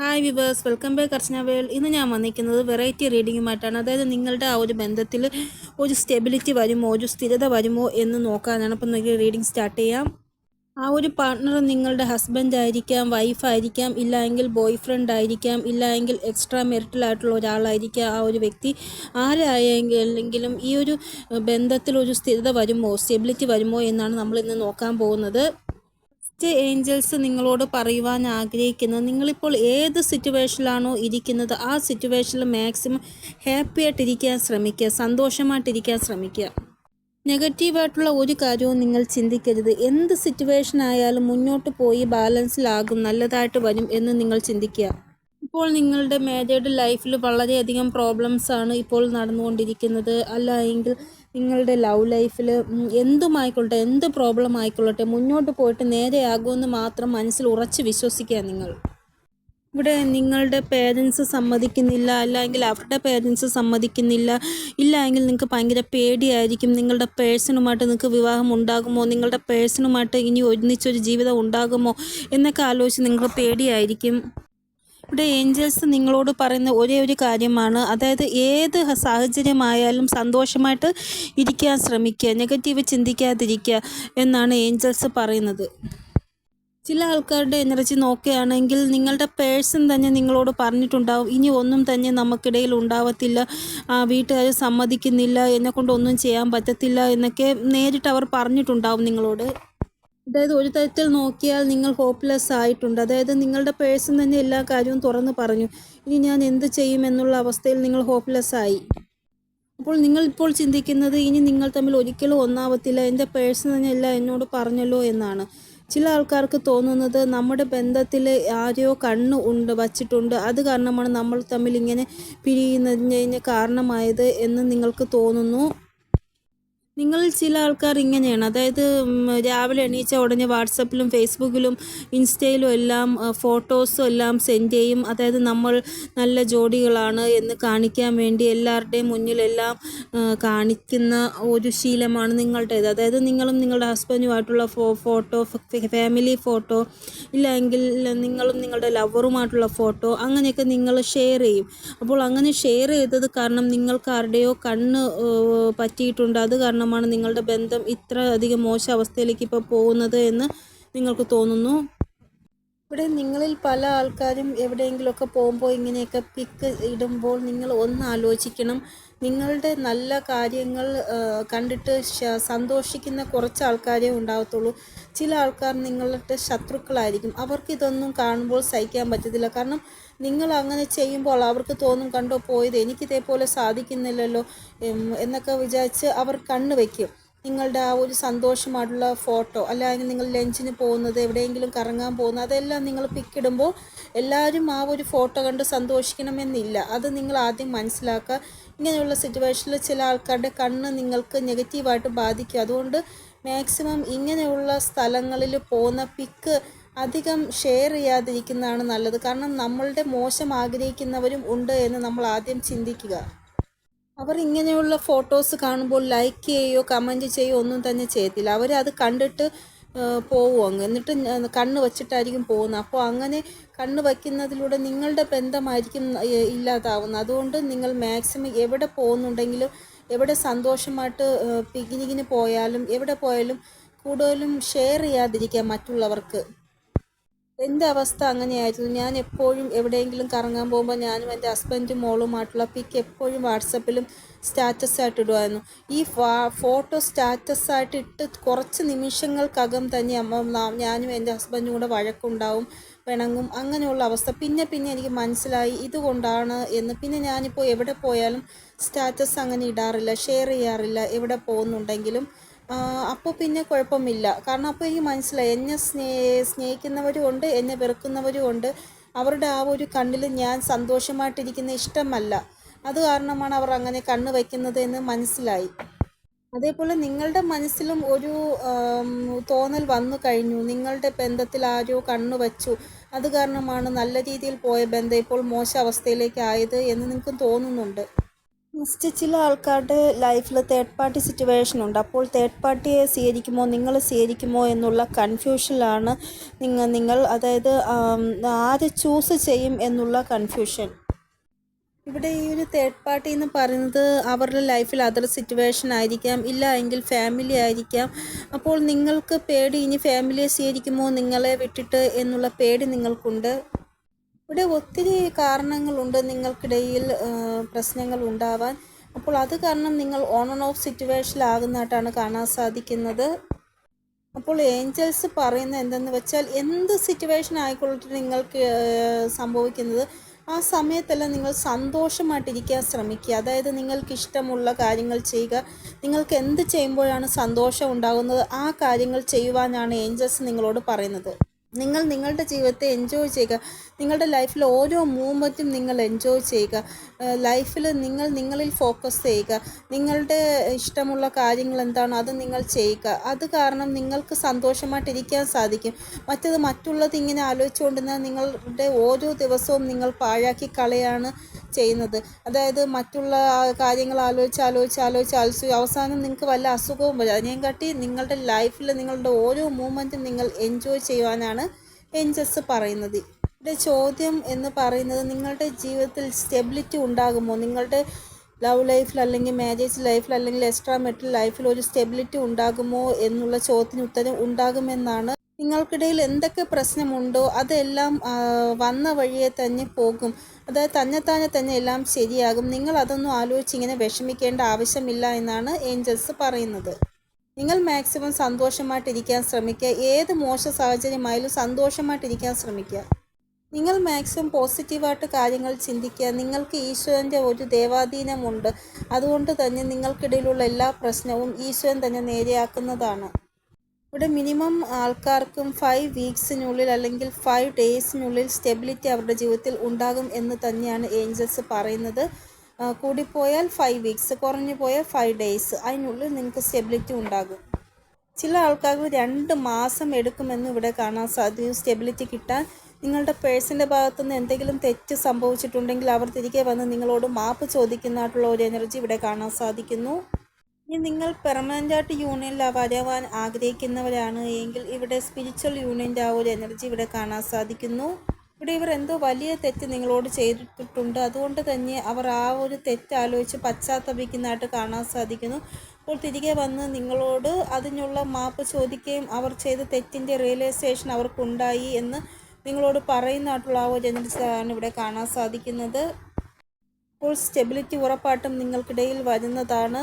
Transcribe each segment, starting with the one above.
Hi viewers welcome back Archana world ഇന്ന് ഞാൻ വന്നിരിക്കുന്നത് വെറൈറ്റി റീഡിങ്ങുമായിട്ടാണ് അതായത് നിങ്ങളുടെ ആ ഒരു ബന്ധത്തിൽ ഒരു സ്റ്റെബിലിറ്റി വരുമോ ഒരു സ്ഥിരത വരുമോ എന്ന് നോക്കാനാണ് അപ്പം നമുക്ക് റീഡിംഗ് സ്റ്റാർട്ട് ചെയ്യാം. ആ ഒരു പാർട്ട്ണർ നിങ്ങളുടെ ഹസ്ബൻഡ് ആയിരിക്കാം വൈഫായിരിക്കാം ഇല്ല എങ്കിൽ ബോയ് ഫ്രണ്ട് ആയിരിക്കാം ഇല്ല എങ്കിൽ എക്സ്ട്രാ മെറിറ്റലായിട്ടുള്ള ഒരാളായിരിക്കാം. ആ ഒരു വ്യക്തി ആരായെങ്കിലും ഈ ഒരു ബന്ധത്തിൽ ഒരു സ്ഥിരത വരുമോ സ്റ്റെബിലിറ്റി വരുമോ എന്നാണ് നമ്മൾ ഇന്ന് നോക്കാൻ പോകുന്നത്. ഫസ്റ്റ് ഏഞ്ചൽസ് നിങ്ങളോട് പറയുവാൻ ആഗ്രഹിക്കുന്നത്. നിങ്ങളിപ്പോൾ ഏത് സിറ്റുവേഷനിലാണോ ഇരിക്കുന്നത് ആ സിറ്റുവേഷനിൽ മാക്സിമം ഹാപ്പി ആയിട്ടിരിക്കാൻ ശ്രമിക്കുക സന്തോഷമായിട്ടിരിക്കാൻ ശ്രമിക്കുക. നെഗറ്റീവായിട്ടുള്ള ഒരു കാര്യവും നിങ്ങൾ ചിന്തിക്കരുത്. എന്ത് സിറ്റുവേഷൻ ആയാലും മുന്നോട്ട് പോയി ബാലൻസിലാകും നല്ലതായിട്ട് വരും എന്ന് നിങ്ങൾ ചിന്തിക്കുക. ഇപ്പോൾ നിങ്ങളുടെ മാരീഡ് ലൈഫിൽ വളരെയധികം പ്രോബ്ലംസ് ആണ് ഇപ്പോൾ നടന്നുകൊണ്ടിരിക്കുന്നത്. അല്ല എങ്കിൽ നിങ്ങളുടെ ലവ് ലൈഫിൽ എന്തുമായിക്കൊള്ളട്ടെ എന്ത് പ്രോബ്ലം ആയിക്കൊള്ളട്ടെ മുന്നോട്ട് പോയിട്ട് നേരെയാകുമെന്ന് മാത്രം മനസ്സിൽ ഉറച്ച് വിശ്വസിക്കുക നിങ്ങൾ. ഇവിടെ നിങ്ങളുടെ പേരൻസ് സമ്മതിക്കുന്നില്ല അല്ലെങ്കിൽ അവരുടെ പേരൻസ് സമ്മതിക്കുന്നില്ല ഇല്ല എങ്കിൽ നിങ്ങൾക്ക് ഭയങ്കര പേടിയായിരിക്കും. നിങ്ങളുടെ പേഴ്സണുമായിട്ട് നിങ്ങൾക്ക് വിവാഹം ഉണ്ടാകുമോ? നിങ്ങളുടെ പേഴ്സണുമായിട്ട് ഇനി ഒന്നിച്ചൊരു ജീവിതം ഉണ്ടാകുമോ? എന്നൊക്കെ ആലോചിച്ച് നിങ്ങൾക്ക് പേടിയായിരിക്കും. ഇവിടെ ഏഞ്ചൽസ് നിങ്ങളോട് പറയുന്ന ഒരേ ഒരു കാര്യമാണ്. അതായത് ഏത് സാഹചര്യമായാലും സന്തോഷമായിട്ട് ഇരിക്കാൻ ശ്രമിക്കുക നെഗറ്റീവ് ചിന്തിക്കാതിരിക്കുക എന്നാണ് ഏഞ്ചൽസ് പറയുന്നത്. ചില ആൾക്കാരുടെ എനർജി നോക്കുകയാണെങ്കിൽ നിങ്ങളുടെ പേഴ്സൺ തന്നെ നിങ്ങളോട് പറഞ്ഞിട്ടുണ്ടാവും ഇനി ഒന്നും തന്നെ നമുക്കിടയിൽ ഉണ്ടാവത്തില്ല വീട്ടുകാർ സമ്മതിക്കുന്നില്ല എന്നെക്കൊണ്ട് ഒന്നും ചെയ്യാൻ പറ്റത്തില്ല എന്നൊക്കെ നേരിട്ട് അവർ പറഞ്ഞിട്ടുണ്ടാവും നിങ്ങളോട്. അതായത് ഒരു തരത്തിൽ നോക്കിയാൽ നിങ്ങൾ ഹോപ്പ്ലെസ് ആയിട്ടുണ്ട്. അതായത് നിങ്ങളുടെ പേഴ്സൺ തന്നെ എല്ലാ കാര്യവും തുറന്ന് പറഞ്ഞു. ഇനി ഞാൻ എന്ത് ചെയ്യും എന്നുള്ള അവസ്ഥയിൽ നിങ്ങൾ ഹോപ്പ്ലെസ് ആയി. അപ്പോൾ നിങ്ങൾ ഇപ്പോൾ ചിന്തിക്കുന്നത് ഇനി നിങ്ങൾ തമ്മിൽ ഒരിക്കലും ഒന്നാവത്തില്ല. എന്റെ പേഴ്സൺ തന്നെ എല്ലാം എന്നോട് പറഞ്ഞല്ലോ എന്നാണ്. ചില ആൾക്കാർക്ക് തോന്നുന്നത് നമ്മുടെ ബന്ധത്തിൽ ആരെയോ കണ്ണ് ഉണ്ട് വച്ചിട്ടുണ്ട്. അത് കാരണമാണ് നമ്മൾ തമ്മിൽ ഇങ്ങനെ പിരിയുന്നതിന് കാരണമായത് എന്ന് നിങ്ങൾക്ക് തോന്നുന്നു. നിങ്ങളിൽ ചില ആൾക്കാർ ഇങ്ങനെയാണ്. അതായത് രാവിലെ എണീച്ച ഉടനെ വാട്സപ്പിലും ഫേസ്ബുക്കിലും ഇൻസ്റ്റയിലും എല്ലാം ഫോട്ടോസും എല്ലാം സെൻഡ് ചെയ്യും. അതായത് നമ്മൾ നല്ല ജോഡികളാണ് എന്ന് കാണിക്കാൻ വേണ്ടി എല്ലാവരുടെയും മുന്നിലെല്ലാം കാണിക്കുന്ന ഒരു ശീലമാണ് നിങ്ങളുടേത്. അതായത് നിങ്ങളും നിങ്ങളുടെ ഹസ്ബൻഡുമായിട്ടുള്ള ഫോ ഫോട്ടോ ഫാമിലി ഫോട്ടോ ഇല്ലെങ്കിൽ നിങ്ങളും നിങ്ങളുടെ ലവറുമായിട്ടുള്ള ഫോട്ടോ അങ്ങനെയൊക്കെ നിങ്ങൾ ഷെയർ ചെയ്യും. അപ്പോൾ അങ്ങനെ ഷെയർ ചെയ്തത് കാരണം നിങ്ങൾക്ക് ആരുടെയോ കണ്ണ് പറ്റിയിട്ടുണ്ട്. അത് കാരണം കാരണമാണ് നിങ്ങളുടെ ബന്ധം ഇത്ര അധികം മോശം അവസ്ഥയിലേക്ക് ഇപ്പോൾ പോകുന്നത് എന്ന് നിങ്ങൾക്ക് തോന്നുന്നു. ഇവിടെ നിങ്ങളിൽ പല ആൾക്കാരും എവിടെയെങ്കിലുമൊക്കെ പോകുമ്പോൾ ഇങ്ങനെയൊക്കെ പിക്ക് ഇടുമ്പോൾ നിങ്ങൾ ഒന്ന് ആലോചിക്കണം. നിങ്ങളുടെ നല്ല കാര്യങ്ങൾ കണ്ടിട്ട് സന്തോഷിക്കുന്ന കുറച്ച് ആൾക്കാരെ ഉണ്ടാകത്തുള്ളൂ ചില ആൾക്കാർ നിങ്ങളുടെ ശത്രുക്കളായിരിക്കും. അവർക്ക് ഇതൊന്നും കാണുമ്പോൾ സഹിക്കാൻ പറ്റത്തില്ല. കാരണം നിങ്ങൾ അങ്ങനെ ചെയ്യുമ്പോൾ അവർക്ക് തോന്നും കണ്ടോ പോയത് എനിക്കിതേപോലെ സാധിക്കുന്നില്ലല്ലോ എന്നൊക്കെ വിചാരിച്ച് അവർ കണ്ണ് വയ്ക്കും നിങ്ങളുടെ ആ ഒരു സന്തോഷമായിട്ടുള്ള ഫോട്ടോ അല്ലെങ്കിൽ നിങ്ങൾ ലഞ്ചിന് പോകുന്നത് എവിടെയെങ്കിലും കറങ്ങാൻ പോകുന്നത് അതെല്ലാം നിങ്ങൾ പിക്കിടുമ്പോൾ എല്ലാവരും ആ ഒരു ഫോട്ടോ കണ്ട് സന്തോഷിക്കണമെന്നില്ല. അത് നിങ്ങൾ ആദ്യം മനസ്സിലാക്കുക. ഇങ്ങനെയുള്ള സിറ്റുവേഷനിൽ ചില ആൾക്കാരുടെ കണ്ണ് നിങ്ങൾക്ക് നെഗറ്റീവായിട്ട് ബാധിക്കും. അതുകൊണ്ട് മാക്സിമം ഇങ്ങനെയുള്ള സ്ഥലങ്ങളിൽ പോകുന്ന പിക്ക് അധികം ഷെയർ ചെയ്യാതിരിക്കുന്നതാണ് നല്ലത്. കാരണം നമ്മളുടെ മോശം ആഗ്രഹിക്കുന്നവരും ഉണ്ട് എന്ന് നമ്മൾ ആദ്യം ചിന്തിക്കുക. അവർ ഇങ്ങനെയുള്ള ഫോട്ടോസ് കാണുമ്പോൾ ലൈക്ക് ചെയ്യുകയോ കമന്റ് ചെയ്യുകയോ ഒന്നും തന്നെ ചെയ്യത്തില്ല. അവർ അത് കണ്ടിട്ട് പോവും അങ്ങ്. എന്നിട്ട് കണ്ണ് വച്ചിട്ടായിരിക്കും പോകുന്നത്. അപ്പോൾ അങ്ങനെ കണ്ണ് വയ്ക്കുന്നതിലൂടെ നിങ്ങളുടെ ബന്ധമായിരിക്കും ഇല്ലാതാവുന്നത്. അതുകൊണ്ട് നിങ്ങൾ മാക്സിമം എവിടെ പോകുന്നുണ്ടെങ്കിലും എവിടെ സന്തോഷമായിട്ട് പിക്നിക്കിന് പോയാലും എവിടെ പോയാലും കൂടുതലും ഷെയർ ചെയ്യാതിരിക്കുക മറ്റുള്ളവർക്ക്. എന്റെ അവസ്ഥ അങ്ങനെയായിരുന്നു? ഞാൻ എപ്പോഴും എവിടെയെങ്കിലും കറങ്ങാൻ പോകുമ്പോൾ ഞാനും എന്റെ ഹസ്ബൻഡും മോളുമായിട്ടുള്ള പിക്ക് എപ്പോഴും വാട്സപ്പിലും സ്റ്റാറ്റസ് ആയിട്ട് ഇടുമായിരുന്നു ഈ ഫോട്ടോ സ്റ്റാറ്റസ് ആയിട്ട് ഇട്ട് കുറച്ച് നിമിഷങ്ങൾക്കകം തന്നെ അമ്മ ഞാനും എന്റെ ഹസ്ബൻഡും കൂടെ വഴക്കുണ്ടാവും പിണങ്ങും അങ്ങനെയുള്ള അവസ്ഥ. പിന്നെ പിന്നെ എനിക്ക് മനസ്സിലായി ഇതുകൊണ്ടാണ് എന്ന്. പിന്നെ ഞാനിപ്പോൾ എവിടെ പോയാലും സ്റ്റാറ്റസ് അങ്ങനെ ഇടാറില്ല ഷെയർ ചെയ്യാറില്ല എവിടെ പോകുന്നുണ്ടെങ്കിലും അപ്പോൾ പിന്നെ കുഴപ്പമില്ല. കാരണം അപ്പോൾ എനിക്ക് മനസ്സിലായി എന്നെ സ്നേ സ്നേഹിക്കുന്നവരും ഉണ്ട് എന്നെ വെറുക്കുന്നവരും ഉണ്ട്. അവരുടെ ആ ഒരു കണ്ണിൽ ഞാൻ സന്തോഷമായിട്ടിരിക്കുന്ന ഇഷ്ടമല്ല. അത് കാരണമാണ് അവർ അങ്ങനെ കണ്ണ് വയ്ക്കുന്നത് എന്ന് മനസ്സിലായി. അതേപോലെ നിങ്ങളുടെ മനസ്സിലും ഒരു തോന്നൽ വന്നു കഴിഞ്ഞു. നിങ്ങളുടെ ബന്ധത്തിൽ ആരോ കണ്ണു വച്ചു. അത് കാരണമാണ് നല്ല രീതിയിൽ പോയ ബന്ധം ഇപ്പോൾ മോശ അവസ്ഥയിലേക്ക് ആയത് എന്ന് നിങ്ങൾക്ക് തോന്നുന്നുണ്ട്. നെക്സ്റ്റ് ചില ആൾക്കാരുടെ ലൈഫിൽ തേർഡ് പാർട്ടി സിറ്റുവേഷൻ ഉണ്ട്. അപ്പോൾ തേർഡ് പാർട്ടിയെ സ്വീകരിക്കുമോ? നിങ്ങൾ സ്വീകരിക്കുമോ എന്നുള്ള കൺഫ്യൂഷനിലാണ് നിങ്ങൾ നിങ്ങൾ അതായത് ആര് ചൂസ് ചെയ്യും എന്നുള്ള കൺഫ്യൂഷൻ ഇവിടെ ഈ ഒരു തേർഡ് പാർട്ടി എന്ന് പറയുന്നത് അവരുടെ ലൈഫിൽ അതർ സിറ്റുവേഷൻ ആയിരിക്കാം. ഇല്ല എങ്കിൽ ഫാമിലി ആയിരിക്കാം. അപ്പോൾ നിങ്ങൾക്ക് പേടി ഇനി ഫാമിലിയെ സ്വീകരിക്കുമോ നിങ്ങളെ വിട്ടിട്ട് എന്നുള്ള പേടി നിങ്ങൾക്കുണ്ട്. ഇവിടെ ഒത്തിരി കാരണങ്ങളുണ്ട് നിങ്ങൾക്കിടയിൽ പ്രശ്നങ്ങൾ ഉണ്ടാവാൻ. അപ്പോൾ അത് കാരണം നിങ്ങൾ ഓൺ ആൻഡ് ഓഫ് സിറ്റുവേഷനിലാകുന്നതായിട്ടാണ് കാണാൻ സാധിക്കുന്നത്. അപ്പോൾ ഏഞ്ചൽസ് പറയുന്ന എന്തെന്ന് വെച്ചാൽ എന്ത് സിറ്റുവേഷൻ ആയിക്കൊള്ളട്ടെ നിങ്ങൾക്ക് സംഭവിക്കുന്നത് ആ സമയത്തെല്ലാം നിങ്ങൾ സന്തോഷമായിട്ടിരിക്കാൻ ശ്രമിക്കുക. അതായത് നിങ്ങൾക്ക് ഇഷ്ടമുള്ള കാര്യങ്ങൾ ചെയ്യുക. നിങ്ങൾക്ക് എന്ത് ചെയ്യുമ്പോഴാണ് സന്തോഷം ഉണ്ടാകുന്നത്? ആ കാര്യങ്ങൾ ചെയ്യുവാനാണ് ഏഞ്ചൽസ് നിങ്ങളോട് പറയുന്നത്. നിങ്ങൾ നിങ്ങളുടെ ജീവിതത്തെ എൻജോയ് ചെയ്യുക. നിങ്ങളുടെ ലൈഫിൽ ഓരോ മൂമെന്റും നിങ്ങൾ എൻജോയ് ചെയ്യുക. ലൈഫിൽ നിങ്ങൾ നിങ്ങളിൽ ഫോക്കസ് ചെയ്യുക. നിങ്ങളുടെ ഇഷ്ടമുള്ള കാര്യങ്ങൾ എന്താണോ അത് നിങ്ങൾ ചെയ്യുക. അത് കാരണം നിങ്ങൾക്ക് സന്തോഷമായിട്ടിരിക്കാൻ സാധിക്കും. മറ്റത് മറ്റുള്ളത് ഇങ്ങനെ ആലോചിച്ചുകൊണ്ടിരുന്നാൽ നിങ്ങളുടെ ഓരോ ദിവസവും നിങ്ങൾ പാഴാക്കി കളയാണ് ചെയ്യുന്നത്. അതായത് മറ്റുള്ള കാര്യങ്ങൾ ആലോചിച്ച് ആലോചിച്ച് ആലോചിച്ച് ആലോചിച്ച് അവസാനം നിങ്ങൾക്ക് വല്ല അസുഖവും വരും അതിനെയും കാട്ടി നിങ്ങളുടെ ലൈഫിൽ നിങ്ങളുടെ ഓരോ മൂമെന്റും നിങ്ങൾ എൻജോയ് ചെയ്യുവാനാണ് എൻജസ് പറയുന്നത്. ഇവിടെ ചോദ്യം എന്ന് പറയുന്നത് നിങ്ങളുടെ ജീവിതത്തിൽ സ്റ്റെബിലിറ്റി ഉണ്ടാകുമോ? നിങ്ങളുടെ ലവ് ലൈഫിൽ അല്ലെങ്കിൽ മാരേജ് ലൈഫിൽ അല്ലെങ്കിൽ എക്സ്ട്രാ മെറ്റൽ ലൈഫിൽ ഒരു സ്റ്റെബിലിറ്റി ഉണ്ടാകുമോ എന്നുള്ള ചോദ്യത്തിന് ഉത്തരം ഉണ്ടാകുമെന്നാണ് നിങ്ങൾക്കിടയിൽ എന്തൊക്കെ പ്രശ്നമുണ്ടോ അതെല്ലാം വന്ന വഴിയെ തന്നെ പോകും. അതായത് തന്നെത്താനെ തന്നെ എല്ലാം ശരിയാകും. നിങ്ങൾ അതൊന്നും ആലോചിച്ച് ഇങ്ങനെ വിഷമിക്കേണ്ട ആവശ്യമില്ല എന്നാണ് ഏഞ്ചൽസ് പറയുന്നത്. നിങ്ങൾ മാക്സിമം സന്തോഷമായിട്ടിരിക്കാൻ ശ്രമിക്കുക. ഏത് മോശ സാഹചര്യമായാലും സന്തോഷമായിട്ടിരിക്കാൻ ശ്രമിക്കുക. നിങ്ങൾ മാക്സിമം പോസിറ്റീവായിട്ട് കാര്യങ്ങൾ ചിന്തിക്കുക. നിങ്ങൾക്ക് ഈശ്വരന്റെ ഒരു ദേവാധീനമുണ്ട്. അതുകൊണ്ട് തന്നെ നിങ്ങൾക്കിടയിലുള്ള എല്ലാ പ്രശ്നവും ഈശ്വരൻ തന്നെ നേരെയാക്കുന്നതാണ്. ഇവിടെ മിനിമം ആൾക്കാർക്കും ഫൈവ് വീക്സിനുള്ളിൽ അല്ലെങ്കിൽ ഫൈവ് ഡേയ്സിനുള്ളിൽ സ്റ്റെബിലിറ്റി അവരുടെ ജീവിതത്തിൽ ഉണ്ടാകും എന്ന് തന്നെയാണ് ഏഞ്ചൽസ് പറയുന്നത്. കൂടിപ്പോയാൽ ഫൈവ് വീക്സ് കുറഞ്ഞു പോയാൽ ഫൈവ് ഡേയ്സ് അതിനുള്ളിൽ നിങ്ങൾക്ക് സ്റ്റെബിലിറ്റി ഉണ്ടാകും. ചില ആൾക്കാർക്ക് രണ്ട് മാസം എടുക്കുമെന്ന് ഇവിടെ കാണാൻ സാധിക്കും. സ്റ്റെബിലിറ്റി കിട്ടാൻ നിങ്ങളുടെ പേഴ്സിന്റെ ഭാഗത്തുനിന്ന് എന്തെങ്കിലും തെറ്റ് സംഭവിച്ചിട്ടുണ്ടെങ്കിൽ അവർ തിരികെ വന്ന് നിങ്ങളോട് മാപ്പ് ചോദിക്കുന്നതായിട്ടുള്ള ഒരു എനർജി ഇവിടെ കാണാൻ സാധിക്കുന്നു. ഇനി നിങ്ങൾ പെർമനന്റ് ആയിട്ട് യൂണിയനിൽ വരവാൻ ആഗ്രഹിക്കുന്നവരാണ് എങ്കിൽ ഇവിടെ സ്പിരിച്വൽ യൂണിയന്റെ ആ ഒരു എനർജി ഇവിടെ കാണാൻ സാധിക്കുന്നു. ഇവിടെ ഇവർ എന്തോ വലിയ തെറ്റ് നിങ്ങളോട് ചെയ്തിട്ടുണ്ട്. അതുകൊണ്ട് തന്നെ അവർ ആ ഒരു തെറ്റ് ആലോചിച്ച് പശ്ചാത്തപിക്കുന്നതായിട്ട് കാണാൻ സാധിക്കുന്നു. അപ്പോൾ തിരികെ വന്ന് നിങ്ങളോട് അതിനുള്ള മാപ്പ് ചോദിക്കുകയും അവർ ചെയ്ത തെറ്റിന്റെ റിയലൈസേഷൻ അവർക്കുണ്ടായി എന്ന് നിങ്ങളോട് പറയുന്നതായിട്ടുള്ള ആ ഒരു എനർജിയാണ് ഇവിടെ കാണാൻ സാധിക്കുന്നത്. അപ്പോൾ സ്റ്റെബിലിറ്റി ഉറപ്പായിട്ടും നിങ്ങൾക്കിടയിൽ വരുന്നതാണ്.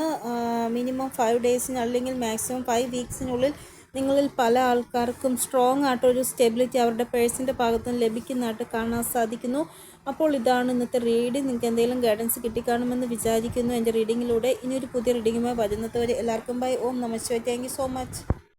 മിനിമം ഫൈവ് ഡേയ്സിന് അല്ലെങ്കിൽ മാക്സിമം ഫൈവ് വീക്സിനുള്ളിൽ നിങ്ങളിൽ പല ആൾക്കാർക്കും സ്ട്രോങ് ആയിട്ടൊരു സ്റ്റെബിലിറ്റി അവരുടെ പേഴ്സിന്റെ ഭാഗത്ത് നിന്ന് ലഭിക്കുന്നതായിട്ട് കാണാൻ സാധിക്കുന്നു. അപ്പോൾ ഇതാണ് ഇന്നത്തെ റീഡിംഗ് നിങ്ങൾക്ക് എന്തെങ്കിലും ഗൈഡൻസ് കിട്ടിക്കാണുമെന്ന് വിചാരിക്കുന്നു. എന്റെ റീഡിങ്ങിലൂടെ ഇനിയൊരു പുതിയ റീഡിങ്ങുമായി വരുന്നത് വരെ എല്ലാവർക്കും ബൈ ഓം നമസ്തേ താങ്ക് സോ മച്ച്